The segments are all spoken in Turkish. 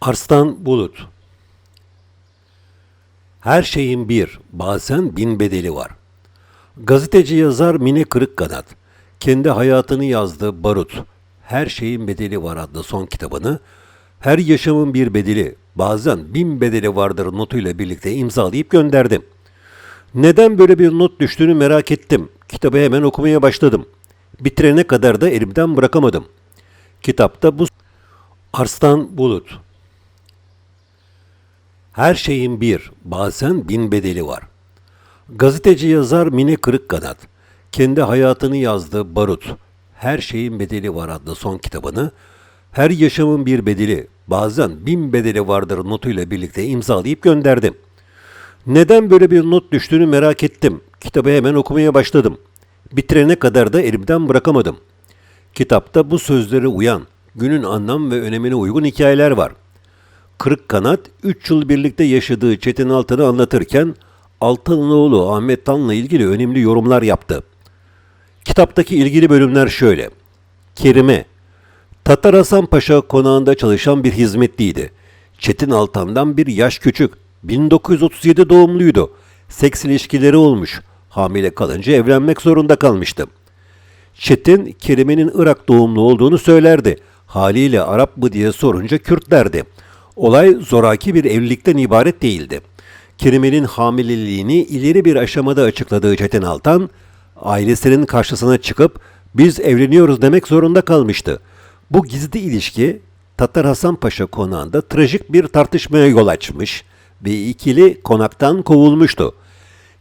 Arslan Bulut Her şeyin bir, bazen bin bedeli var. Gazeteci yazar Mine Kırıkkanat, kendi hayatını yazdığı Barut, Her Şeyin Bedeli Var adlı son kitabını, her yaşamın bir bedeli, bazen bin bedeli vardır notuyla birlikte imzalayıp gönderdim. Neden böyle bir not düştüğünü merak ettim. Kitabı hemen okumaya başladım. Bitirene kadar da elimden bırakamadım. Kitapta bu Arslan Bulut her şeyin bir, bazen bin bedeli var. Gazeteci yazar Mine Kırıkkanat, kendi hayatını yazdığı Barut, Her Şeyin Bedeli Var adlı son kitabını, her yaşamın bir bedeli, bazen bin bedeli vardır notuyla birlikte imzalayıp gönderdim. Neden böyle bir not düştüğünü merak ettim. Kitabı hemen okumaya başladım. Bitirene kadar da elimden bırakamadım. Kitapta bu sözlere uyan, günün anlam ve önemine uygun hikayeler var. Kırık Kanat 3 yıl birlikte yaşadığı Çetin Altan'ı anlatırken Altan'ın oğlu Ahmet Tan'la ilgili önemli yorumlar yaptı. Kitaptaki ilgili bölümler şöyle. Kerime Tatar Hasan Paşa konağında çalışan bir hizmetliydi. Çetin Altan'dan bir yaş küçük. 1937 doğumluydu. Seks ilişkileri olmuş. Hamile kalınca evlenmek zorunda kalmıştı. Çetin, Kerime'nin Irak doğumlu olduğunu söylerdi. Haliyle Arap mı diye sorunca Kürt derdi. Olay zoraki bir evlilikten ibaret değildi. Kerime'nin hamileliğini ileri bir aşamada açıkladığı Çetin Altan, ailesinin karşısına çıkıp biz evleniyoruz demek zorunda kalmıştı. Bu gizli ilişki Tatar Hasan Paşa konağında trajik bir tartışmaya yol açmış ve ikili konaktan kovulmuştu.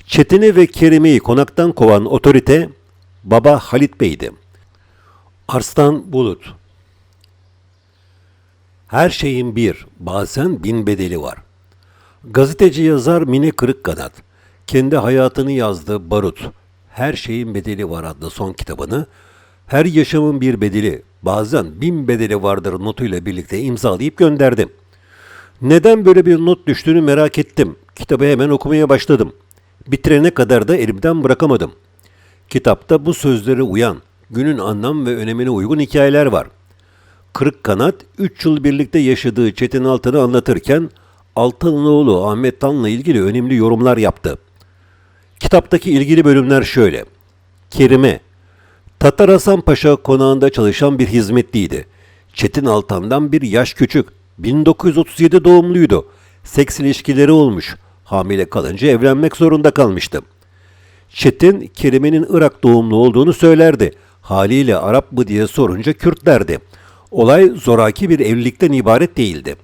Çetin'i ve Kerime'yi konaktan kovan otorite Baba Halit Bey'di. Arslan Bulut her şeyin bir, bazen bin bedeli var. Gazeteci yazar Mine Kırıkkanat, kendi hayatını yazdığı Barut, Her Şeyin Bedeli Var adlı son kitabını, her yaşamın bir bedeli, bazen bin bedeli vardır notuyla birlikte imzalayıp gönderdim. Neden böyle bir not düştüğünü merak ettim. Kitabı hemen okumaya başladım. Bitirene kadar da elimden bırakamadım. Kitapta bu sözlere uyan, günün anlam ve önemine uygun hikayeler var. Kırık Kanat 3 yıl birlikte yaşadığı Çetin Altan'ı anlatırken Altan'ın oğlu Ahmet Tan'la ilgili önemli yorumlar yaptı. Kitaptaki ilgili bölümler şöyle. Kerime Tatar Hasan Paşa konağında çalışan bir hizmetliydi. Çetin Altan'dan bir yaş küçük. 1937 doğumluydu. Seks ilişkileri olmuş. Hamile kalınca evlenmek zorunda kalmıştı. Çetin, Kerime'nin Irak doğumlu olduğunu söylerdi. Haliyle Arap mı diye sorunca Kürt derdi. Olay zoraki bir evlilikten ibaret değildi.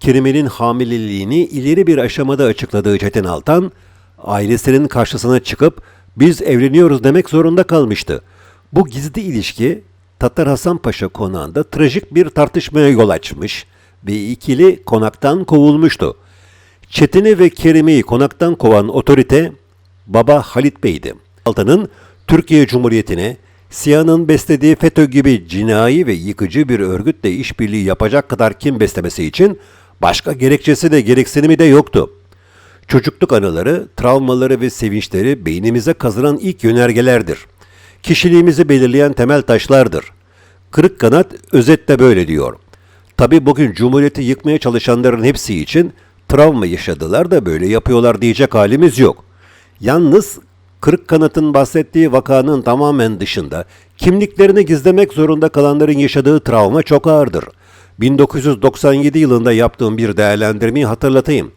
Kerime'nin hamileliğini ileri bir aşamada açıkladığı Çetin Altan, ailesinin karşısına çıkıp biz evleniyoruz demek zorunda kalmıştı. Bu gizli ilişki Tatar Hasan Paşa konağında trajik bir tartışmaya yol açmış ve ikili konaktan kovulmuştu. Çetin'i ve Kerime'yi konaktan kovan otorite Baba Halit Bey'di. Altan'ın Türkiye Cumhuriyeti'ne Siyah'ın beslediği FETÖ gibi cinayi ve yıkıcı bir örgütle işbirliği yapacak kadar kim beslemesi için başka gerekçesi de gereksinimi de yoktu. Çocukluk anıları, travmaları ve sevinçleri beynimize kazınan ilk yönergelerdir. Kişiliğimizi belirleyen temel taşlardır. Kırık kanat özetle böyle diyor. Tabi bugün Cumhuriyeti yıkmaya çalışanların hepsi için travma yaşadılar da böyle yapıyorlar diyecek halimiz yok. Yalnız Kırık Kanat'ın bahsettiği vakanın tamamen dışında kimliklerini gizlemek zorunda kalanların yaşadığı travma çok ağırdır. 1997 yılında yaptığım bir değerlendirmeyi hatırlatayım.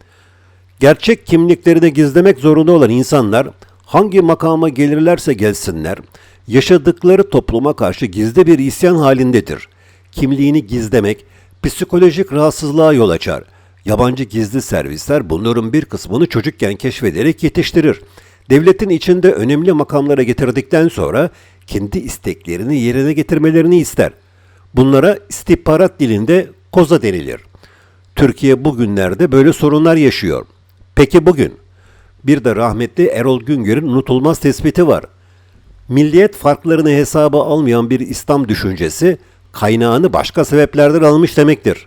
Gerçek kimliklerini gizlemek zorunda olan insanlar hangi makama gelirlerse gelsinler, yaşadıkları topluma karşı gizli bir isyan halindedir. Kimliğini gizlemek psikolojik rahatsızlığa yol açar. Yabancı gizli servisler bunların bir kısmını çocukken keşfederek yetiştirir devletin içinde önemli makamlara getirdikten sonra kendi isteklerini yerine getirmelerini ister. Bunlara istihbarat dilinde koza denilir. Türkiye bugünlerde böyle sorunlar yaşıyor. Peki bugün? Bir de rahmetli Erol Güngör'ün unutulmaz tespiti var. Milliyet farklarını hesaba almayan bir İslam düşüncesi kaynağını başka sebeplerden almış demektir.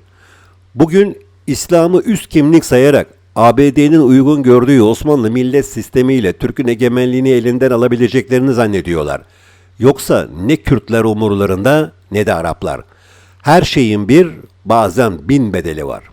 Bugün İslam'ı üst kimlik sayarak ABD'nin uygun gördüğü Osmanlı millet sistemiyle Türk'ün egemenliğini elinden alabileceklerini zannediyorlar. Yoksa ne Kürtler umurlarında ne de Araplar. Her şeyin bir bazen bin bedeli var.